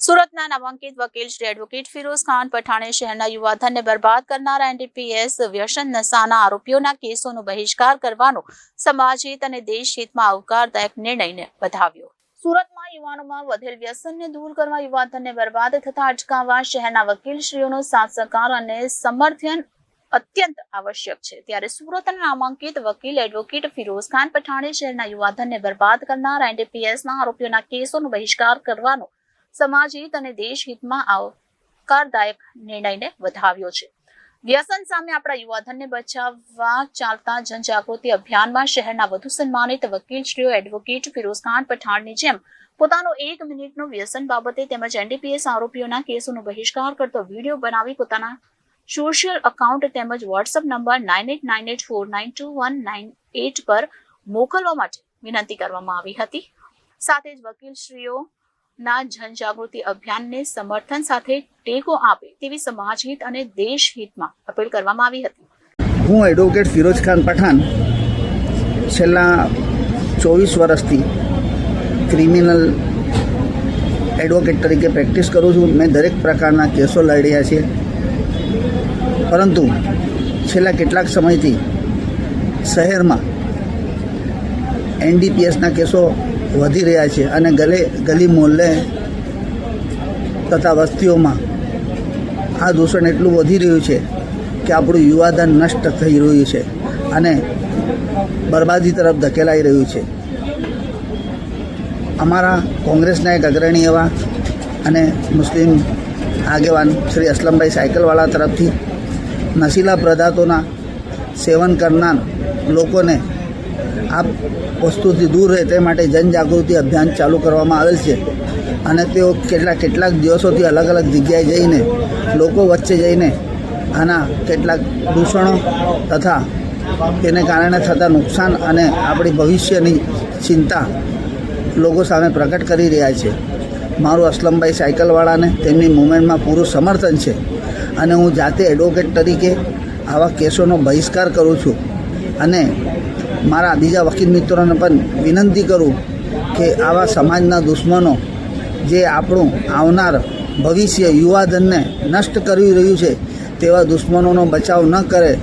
સુરતના નામાંકિત વકીલ શ્રી એડવોકેટ ફિરોઝ ખાન પઠાણે શહેરના યુવાધનને બરબાદ કરનારા એનડીપીએસ વ્યસન નશાના આરોપીઓના કેસોનો બહિષ્કાર કરવાનો સમાજહિત અને દેશહિતમાં આવકારદાયક નિર્ણયને વધાવ્યો. સુરતમાં યુવાનોમાં વધેલ વ્યસનને દૂર કરવા યુવાધનને બરબાદ થતા અટકાવવા શહેરના વકીલશ્રીઓનો સાથ સહકાર અને સમર્થન અત્યંત આવશ્યક છે. ત્યારે સુરતના નામાંકિત વકીલ એડવોકેટ ફિરોઝ ખાન પઠાણે શહેરના યુવાધનને બરબાદ કરનાર એનડીપીએસના આરોપીઓના કેસોનો બહિષ્કાર કરવાનો સમાજહિત અને દેશહિતમાં આવકારદાયક નિર્ણયને વધાવ્યો છે. વ્યસન સામે આપણા યુવાધનને બચાવવા ચાલતા જનજાગૃતિ અભિયાનમાં શહેરના વધુ સન્માનિત વકીલશ્રીઓ, એડવોકેટ ફિરોઝ પઠાણની જેમ પોતાનો એક મિનિટનો વ્યસન બાબતે તેમજ એનડીપીએસ આરોપીઓના કેસોનો બહિષ્કાર કરતો વીડિયો બનાવી પોતાના સોશિયલ અકાઉન્ટ તેમજ WhatsApp number nine eight nine eight four nine two one nine eight પર મોકલવા માટે વિનંતી કરવામાં આવી હતી. સાથે જ વકીલશ્રીઓના જનજાગૃતિ અભિયાનને સમર્થન સાથે ટેકો આપે તેવી સમાજહિત અને દેશહિતમાં અપીલ કરવામાં આવી હતી. હું એડવોકેટ ફિરોજ ખાન પઠાણ છેલ્લા ચોવીસ વર્ષથી ક્રિમિનલ એડવોકેટ તરીકે પ્રેક્ટિસ કરું છું. મેં દરેક પ્રકારના કેસો લડ્યા છે. પરંતુ છેલ્લા કેટલાક સમયથી શહેરમાં એનડીપીએસના કેસો વધી રહ્યા છે અને ગલે ગલી મોહલ્લે તથા વસ્તીઓમાં આ દૂષણ એટલું વધી રહ્યું છે કે આપણું યુવાધન નષ્ટ થઈ રહ્યું છે અને બરબાદી તરફ ધકેલાઈ રહ્યું છે. અમારા કોંગ્રેસના એક અગ્રણી એવા અને મુસ્લિમ આગેવાન શ્રી અસલમભાઈ સાયકલવાળા તરફથી નશીલા પદાર્થોના સેવન કરનાર લોકોને આ વસ્તુથી દૂર રહે તે માટે જનજાગૃતિ અભિયાન ચાલુ કરવામાં આવેલ છે. અને તેઓ કેટલાક કેટલાક દિવસોથી અલગ અલગ જગ્યાએ જઈને, લોકો વચ્ચે જઈને આના કેટલાક દૂષણો તથા તેને કારણે થતા નુકસાન અને આપણી ભવિષ્યની ચિંતા લોકો સામે પ્રગટ કરી રહ્યા છે. મારું અસલમભાઈ સાયકલવાળાને તેમની મુવમેન્ટમાં પૂરું સમર્થન છે અને હું જાતે એડવોકેટ તરીકે આવા કેસોનો બહિષ્કાર કરું છું. અને મારા બીજા વકીલ મિત્રોને પણ વિનંતી કરું કે આવા સમાજના દુશ્મનો જે આપણું આવનાર ભવિષ્ય યુવાધનને નષ્ટ કરી રહ્યું છે, તેવા દુશ્મનોનો બચાવ ન કરે.